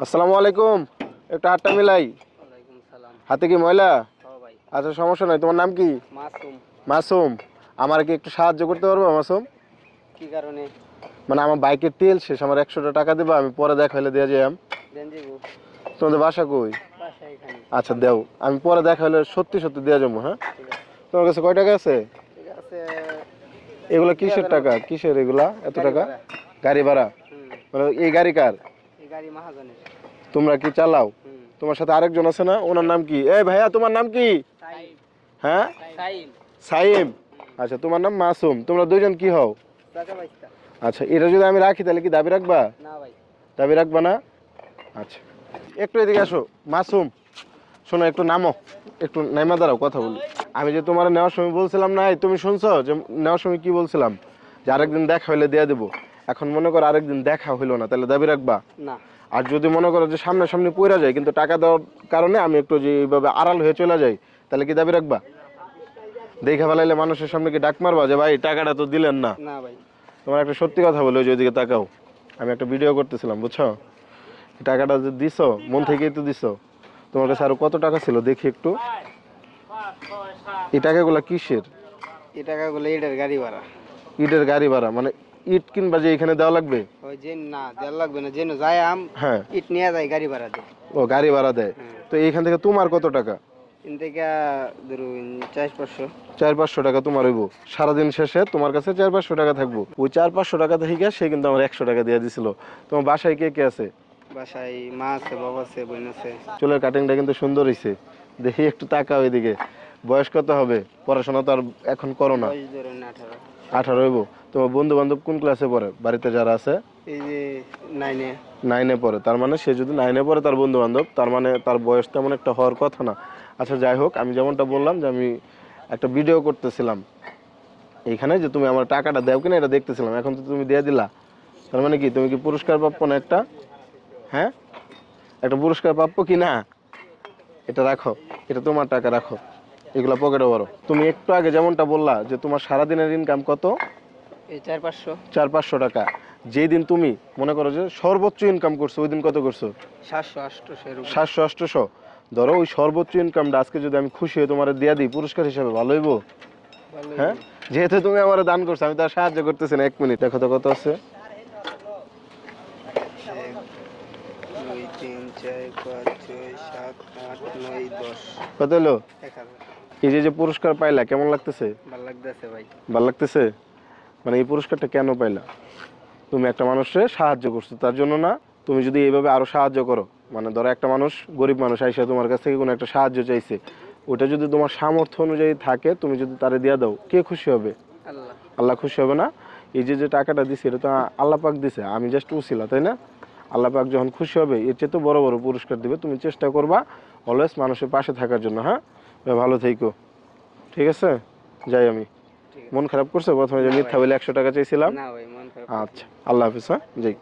আসসালামু আলাইকুম। একটু হাতটা মিলাই। হাতে কি ময়লা? আচ্ছা সমস্যা নাই। তোমার নাম কি? মাসুম। আমার কি একটু সাহায্য করতে পারব মাসুম? কি কারণে? মানে আমার বাইকের তেল শেষ আমার একশোটা টাকা দেবো আমি পরে দেখাইলে দিয়ে যাই তোমাদের বাসা কই? আচ্ছা দেও। আমি পরে দেখাইলে সত্যি সত্যি দেওয়া যাব হ্যাঁ? তোমার কাছে কয় টাকা আছে? এগুলো কিসের টাকা? কিসের এগুলা? এত টাকা? গাড়ি ভাড়া? মানে এই গাড়ি কার? গাড়ি মাহাজনের। তোমরা কি চালাও? তোমার সাথে আরেকজন আছে না? ওনার নাম কি? এই ভাইয়া তোমার নাম কি? হ্যাঁ? সাইম। সাইম। আচ্ছা তোমার নাম মাসুম। তোমরা দুইজন কি হও? আচ্ছা এটা যদি আমি রাখি তাহলে কি দাবি রাখবা? দাবি রাখবা না? আচ্ছা। একটু এদিকে আসো। মাসুম শোনো একটু নামো। একটু নাইমা দাঁড়াও কথা বলি। আমি যে তোমার নেওয়ার সময় বলছিলাম না তুমি শুনছো? যে নেওয়ার সময় কি বলছিলাম? যে আরেকদিন দেখা হইলে দিয়ে দেবো। এখন মনে করো আরেকদিন দেখা হইল না তাহলে দাবি রাখবা? না। আর যদি মনে করো যে সামনাসামনি পড়া যায় কিন্তু টাকা দেওয়ার কারণে আমি একটু যে এইভাবে আড়াল হয়ে চলে যাই তাহলে কি দাবি রাখবা? দেখে ফেলাইলে মানুষের সামনে কি ডাক মারবা যে ভাই টাকাটা তো দিলেন না? না ভাই। তোমার একটা সত্যি কথা বলো যে ওইদিকে তাকাও। আমি একটা ভিডিও করতেছিলাম বুঝছ? টাকাটা যে দিছো মন থেকেই তো দিছো। তোমার কাছে আরও কত টাকা ছিল? দেখি একটু। এই টাকাগুলো কিসের? এই টাকাগুলো এটার গাড়ি ভাড়া। ইটের গাড়ি ভাড়া মানে ইট কিনবা যে এখানে দেওয়া লাগবে? ওই যে না দেওয়ার লাগবে না যেন যায় আম হ্যাঁ। ইট নিয়ে যায় গাড়ি ভাড়া দেয়। ও গাড়ি ভাড়া দেয়। তো এইখান থেকে তোমার কত টাকা? এন থেকে ধরুন চার পাঁচশো। চার পাঁচশো টাকা তোমার হইব। সারাদিন শেষে তোমার কাছে চার পাঁচশো টাকা থাকব। ওই চার পাঁচশো টাকা থেকে সে কিন্তু আমার একশো টাকা দিয়ে দিছিল। তোমার বাসায় কে কে আছে? বাসায় মা আছে বাবা আছে বোন আছে। চুলের কাটিংটা কিন্তু সুন্দর হয়েছে দেখি একটু তাকাও এদিকে। বয়স কত হবে? পড়াশোনা তো আর এখন করো না। বয়স ধরুন আঠারো। আঠারো হইব। তোমার বন্ধু বান্ধব কোন ক্লাসে পড়ে? বাড়িতে যারা আছে? এই যে নাইনে নাইনে পড়ে। তার মানে সে যদি নাইনে পড়ে তার বন্ধু বান্ধব তার মানে তার বয়স তেমন একটা হওয়ার কথা না। আচ্ছা যাই হোক আমি যেমনটা বললাম যে আমি একটা ভিডিও করতেছিলাম। এইখানে যে তুমি আমার টাকাটা দেও কিনা এটা দেখতেছিলাম। এখন তো তুমি দিয়ে দিলা। তার মানে কি তুমি কি পুরস্কার প্রাপ্য না একটা? হ্যাঁ? একটা পুরস্কার প্রাপ্য কি না? এটা রাখো। এটা তোমার টাকা রাখো। এগুলা পকেটে বড় তুমি একটু আগে যেমনটা বললা যে তোমার সারাদিনের ইনকাম কত? এই চার পাঁচশো। চার পাঁচশো টাকা। যেই দিন তুমি মনে করো যে সর্বোচ্চ ইনকাম করছ ওই দিন কত করছ? সাতশো সাতশো আটশোশো। ধরো ওই সর্বোচ্চ ইনকামটা আজকে যদি আমি খুশি হয়ে তোমার দিয়ে দিই পুরস্কার হিসাবে ভালো হইব? হ্যাঁ? যেহেতু তুমি আমার দান করছ আমি তার সাহায্য করতেছি না এক মিনিট। দেখো তো কত আছে। কত হলো? এই যে যে পুরস্কার পাইলা কেমন লাগতেছে? ভালো লাগতেছে ভাই। ভালো লাগতেছে? মানে এই পুরস্কারটা কেন পাইলা? তুমি একটা মানুষের সাহায্য করছ তার জন্য না তুমি যদি এইভাবে আরও সাহায্য করো। মানে ধরো একটা মানুষ গরিব মানুষ আইসা তোমার কাছ থেকে কোনো একটা সাহায্য চাইছে। ওটা যদি তোমার সামর্থ্য অনুযায়ী থাকে তুমি যদি তারে দিয়ে দাও কে খুশি হবে? আল্লাহ। আল্লাহ খুশি হবে না? এই যে যে টাকাটা দিছে এটা তো আল্লাহ পাক দিছে আমি জাস্ট উছিলা তাই না? আল্লাহ পাক যখন খুশি হবে এর চেয়ে তো বড় বড় পুরস্কার দিবে তুমি চেষ্টা করবা অলওয়েজ মানুষের পাশে থাকার জন্য হ্যাঁ? ভালো থেকো ঠিক আছে? যাই আমি। মন খারাপ করছে? প্রথমে যে মিথ্যা বলে একশো টাকা চাইছিলাম আচ্ছা আল্লাহ হাফিজ হ্যাঁ? যাই।